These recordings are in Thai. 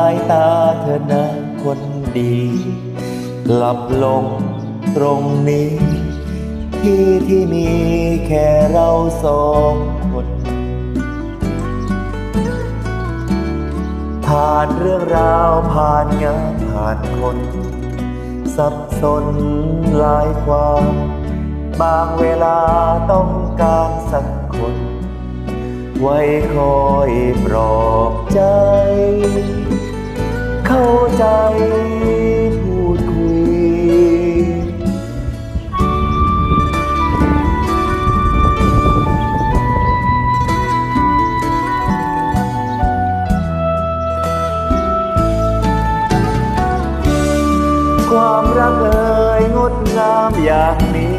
ายตาเธอนะคนดีหลับลงตรงนี้ ที่ที่มีแค่เราสองคนผ่านเรื่องราวผ่านงานผ่านคน สับสนหลายความ บางเวลาต้องการสักคน ไว้คอยปลอบ อย่างนี้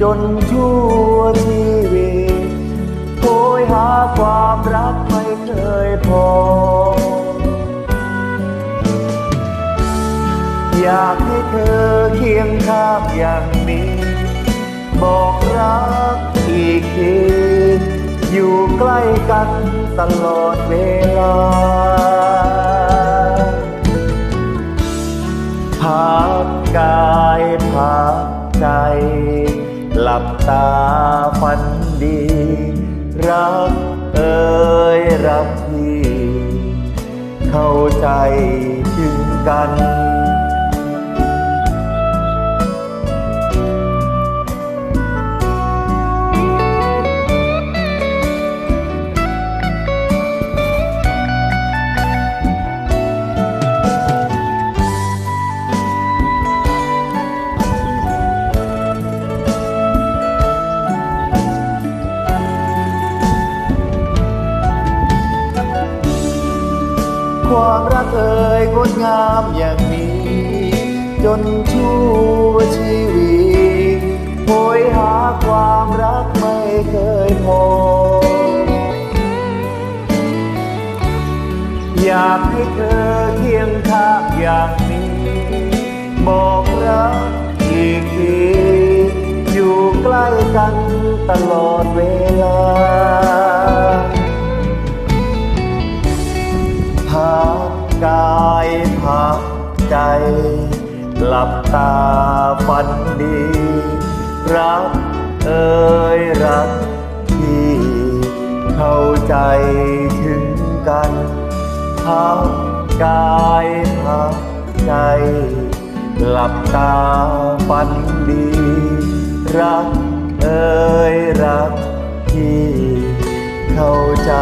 จนชั่วชีวิตโหยหาความรักไม่เคยพอ อยากให้เธอเคียงข้างอย่างนี้ บอกรักอีกทีอยู่ใกล้กันตลอดเวลา ตาฝันดี รักเอ่ยรักพี่ เข้าใจถึงกัน ความรักเอ่ยงดงามอย่างนี้ จนชั่วชีวิตโหยหาความรักไม่เคยพอ อยากให้เธอเคียงข้างอย่างนี้ บอกรักอีกทีอยู่ใกล้กันตลอดเวลา หลับตาฝันดี รักเอ่ยรักที่เข้าใจถึงกันพักกายพักใจ หลับตาฝันดี รักเอ่ยรักที่เข้าใจ